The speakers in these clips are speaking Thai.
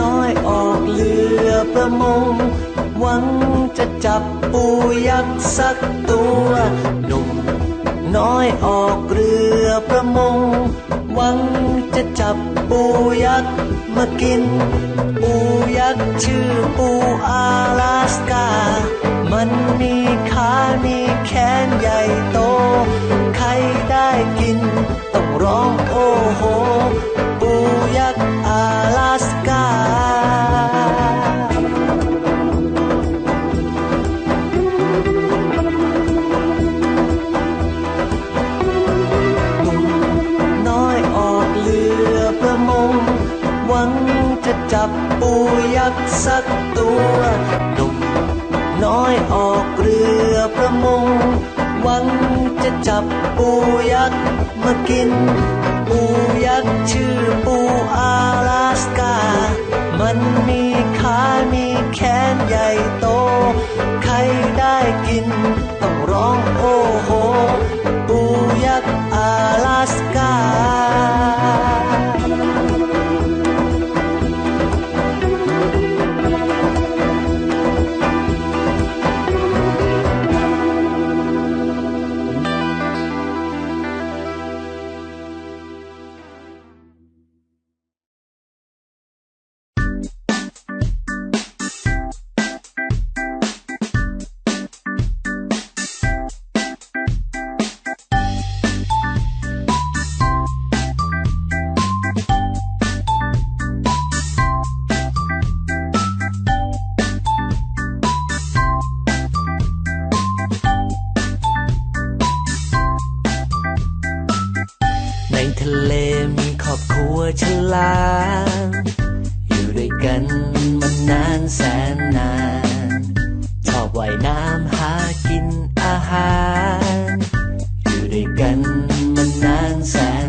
น้อยออกเรือประมง หวังจะจับปูยักษ์สักตัวหนุ่มน้อยออกเรือประมง หวังจะจับ ปูยักษ์มากิน ปูยักษ์ชื่อปูอาลาสกา มันมีขามีแขนใหญ่โต ใครได้กิน ต้องร้องโอ้โห ปูยักษ์อาลาส จะจับปูยักษ์มากิน ปูยักษ์ชื่อปูอาลาสกา มันมีขา มีแขนใหญ่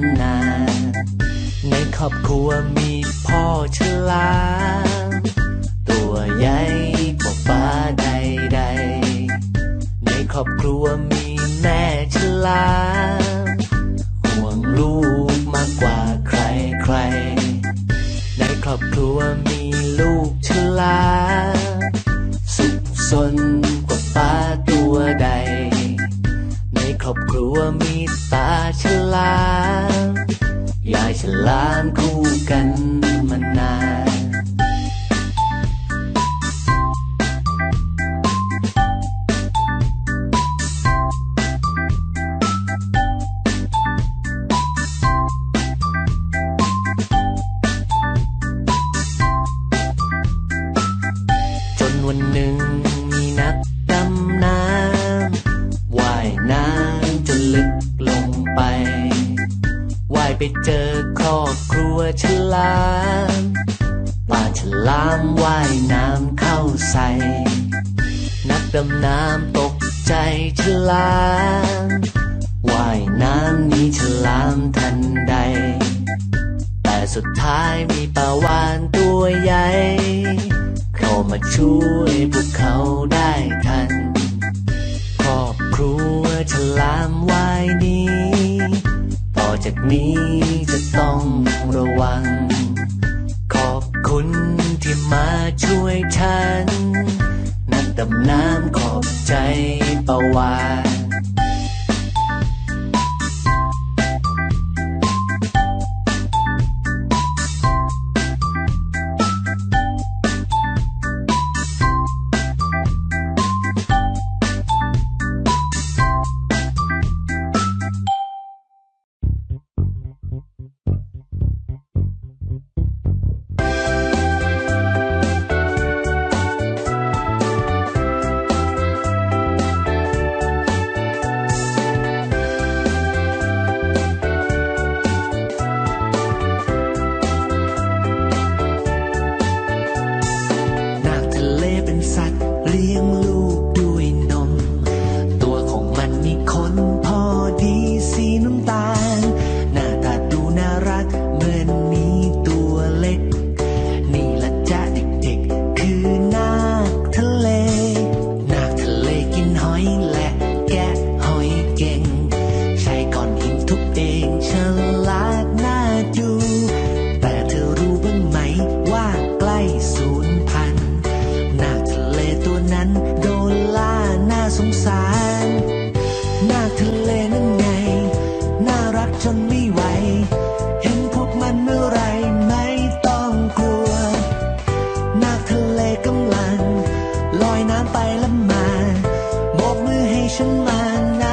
นนา ในครอบครัวมีพ่อฉลามตัวใหญ่กว่าปลาใดๆในครอบครัวมีแม่ฉลามห่วงลูกมากกว่าใครใคร ในครอบครัวมีลูกฉลามสุขสนกว่าป้าตัวใด ในครอบครัวมีตา ลามยายฉลามคู่กันมานานำน้ำตกใจฉลามว่ายน้ำนีฉลามทันใด แต่สุดท้ายมีปลาวานตัวใหญ่ เข้ามาช่วยพวกเขาได้ทัน ครอบครัวฉลามว่ายนี้ ต่อจากนี้จะต้องระวัง ขอบคุณที่มาช่วยฉัน ดำน้ำขอบใจปะวาน สั 盛满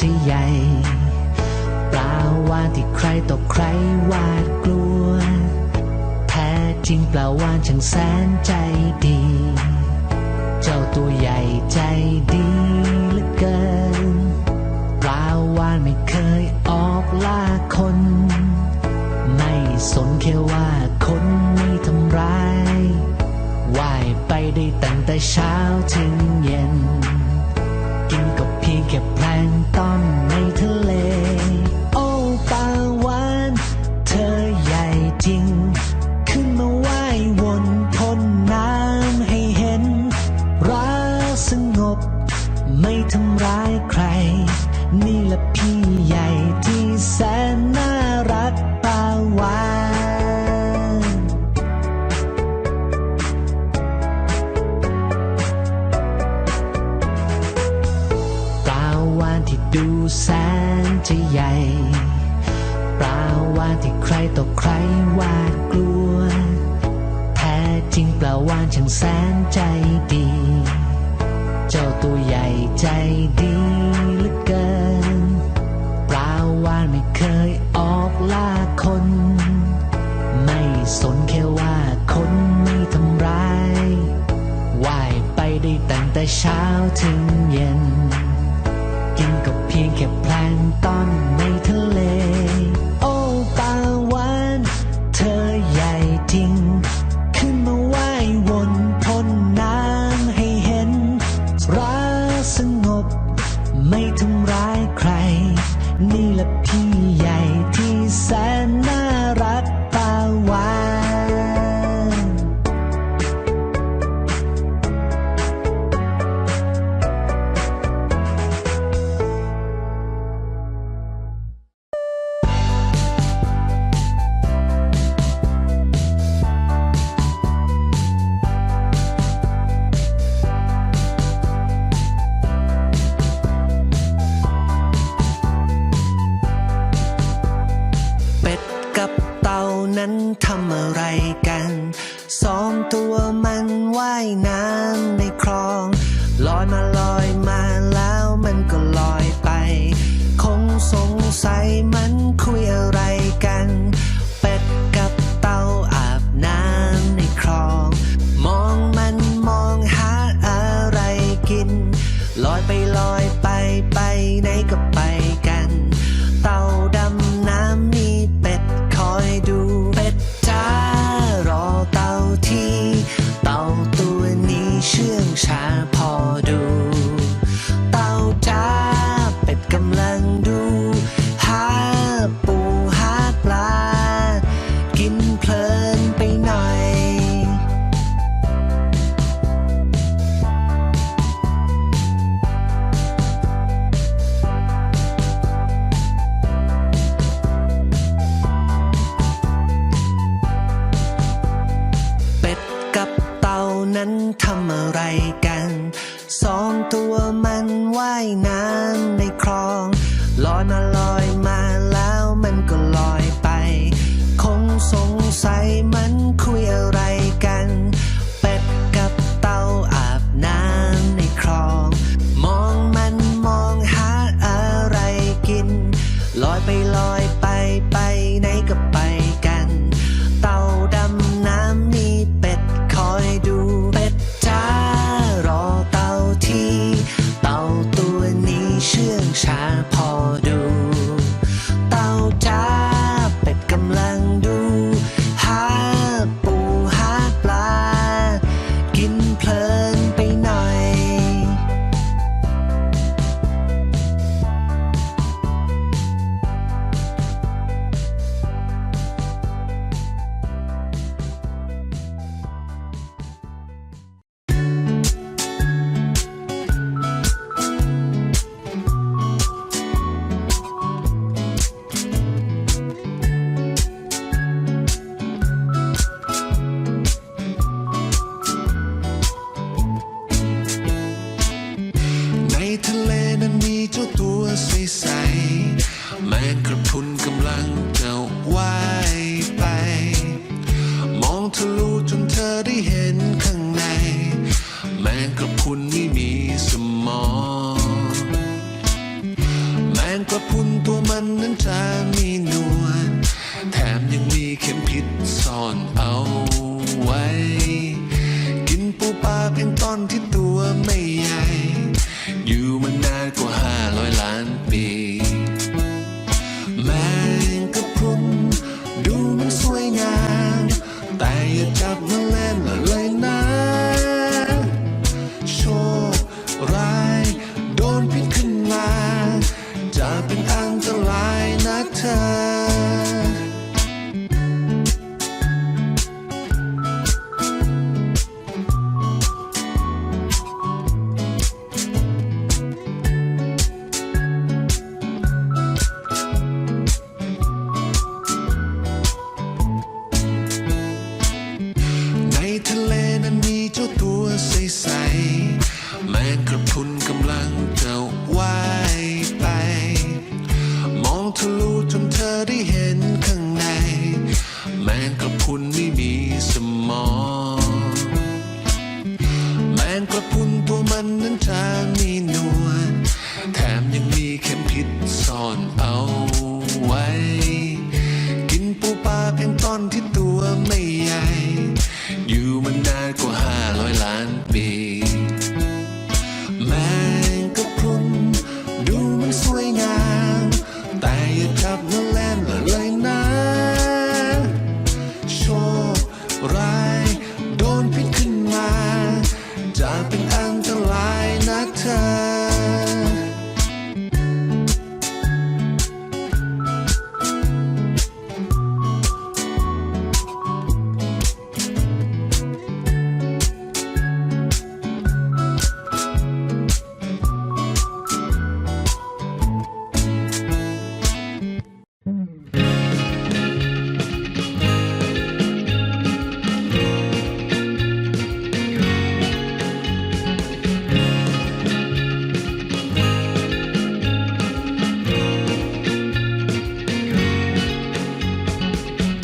จะใหญ่ ปลาวาดที่ใครต่อใครวาดกลัว แท้จริงปลาวาดช่างแสนใจดี เจ้าตัวใหญ่ใจดีเหลือเกิน ปลาวาดไม่เคยออกล่าคน ไม่สนแค่ว่าคนไม่ทำร้ายว่ายไปได้ตั้งแต่เช้าถึงเย็น กินก็เพียงแค่ and done. ว่าย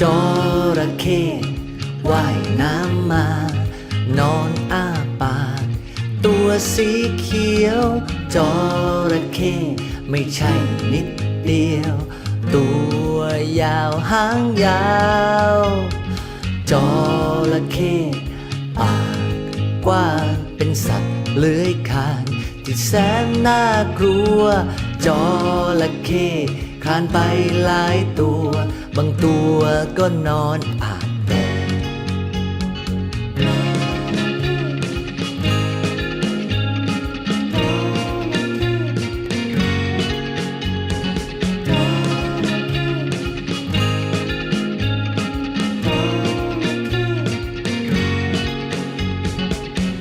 จระเข้ว่ายน้ำมา นอนอ้าปากตัวสีเขียวจระเข้ไม่ใช่นิดเดียว ตัวยาวหางยาวจระเข้ปากกว้างเป็นสัตว์เลื้อยคลานที่แสนน่ากลัวจระเข้คลานไปหลายตัวางตัวก็นอนอาบแดด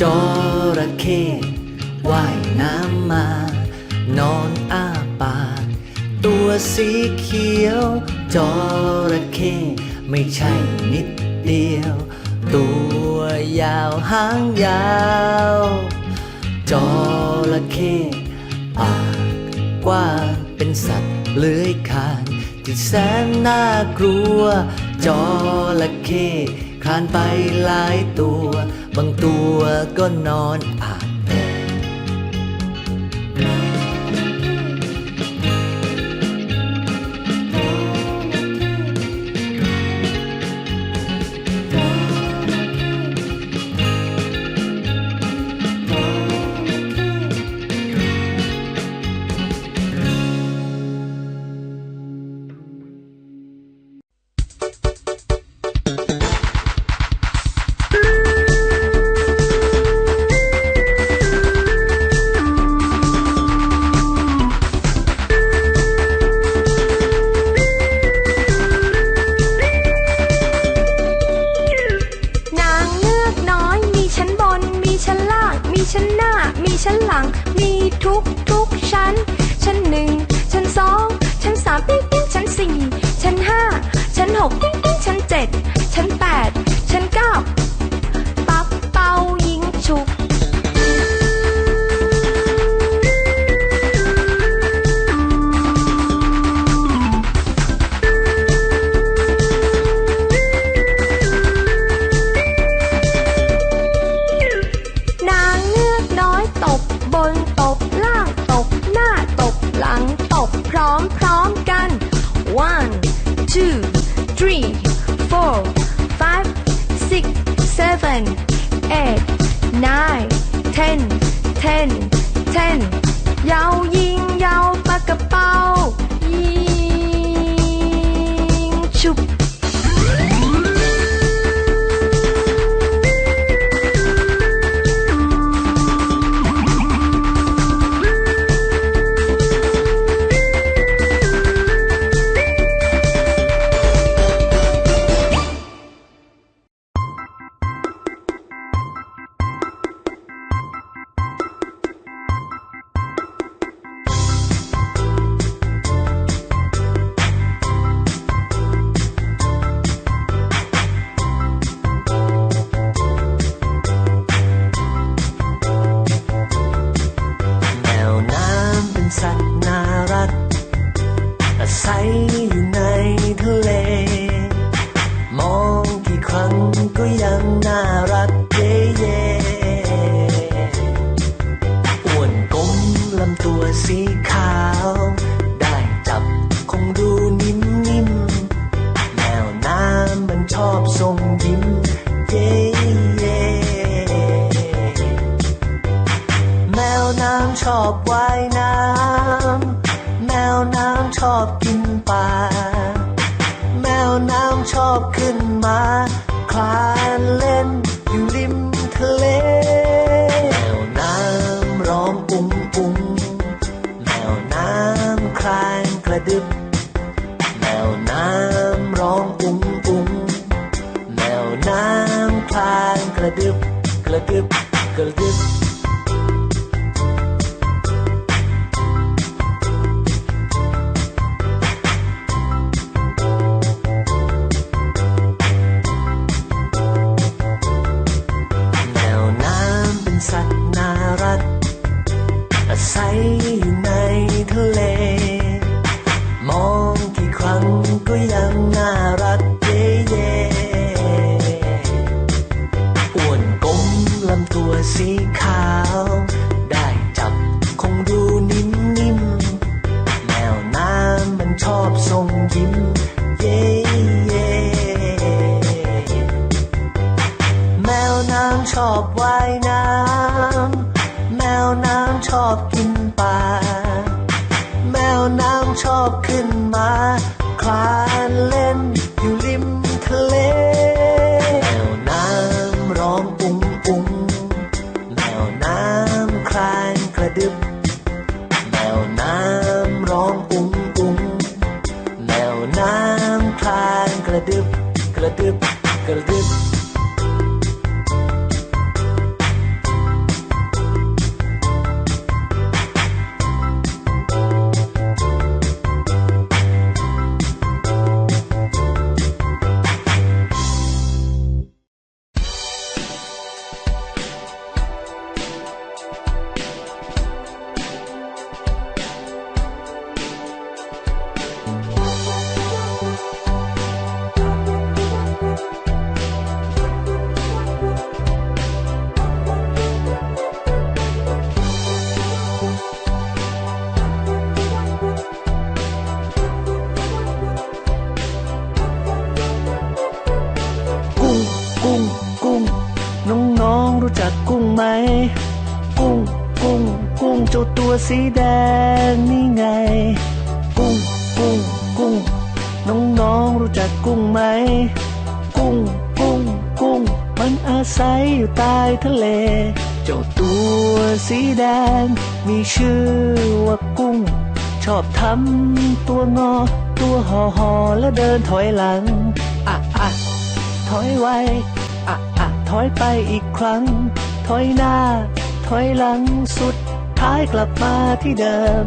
จระเข้ว่ายน้ำมา นอนอ้าปากตัวสีเขียว จระเข้ไม่ใช่นิดเดียว ตัวยาวหางยาวจระเข้ปากกว้างเป็นสัตว์เลื้อยคลานที่แสนน่ากลัวจระเข้คลานไปหลายตัว บางตัวก็นอน กระดึ น้ำชอบกินปลา แมวน้ำชอบขึ้นมา คลานเล่น ชื่อว่ากุ้ง ชอบทำตัวงอ ตัวห่อหอแล้วเดินถอยหลัง อะอะถอยไวอะอะถอยไปอีกครั้ง ถอยหน้า ถอยหลังสุดท้ายกลับมาที่เดิม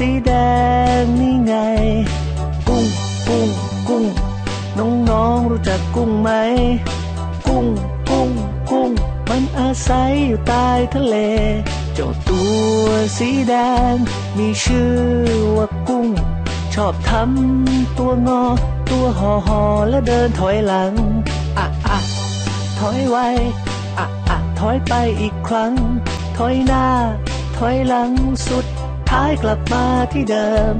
สีแดงนี่ไง กุ้งกุ้งกุ้งน้องๆรู้จักกุ้งไหม กุ้งกุ้งกุ้งมันอาศัยอยู่ใต้ทะเล เจ้าตัวสีแดง มีชื่อว่ากุ้ง ชอบทำตัวงอ ตัวห่อหอแล้วเดินถอยหลัง อะอะถอยไวอะอะถอยไปอีกครั้ง ถอยหน้า ถอยหลังสุด ท้ายกลับมาที่เดิม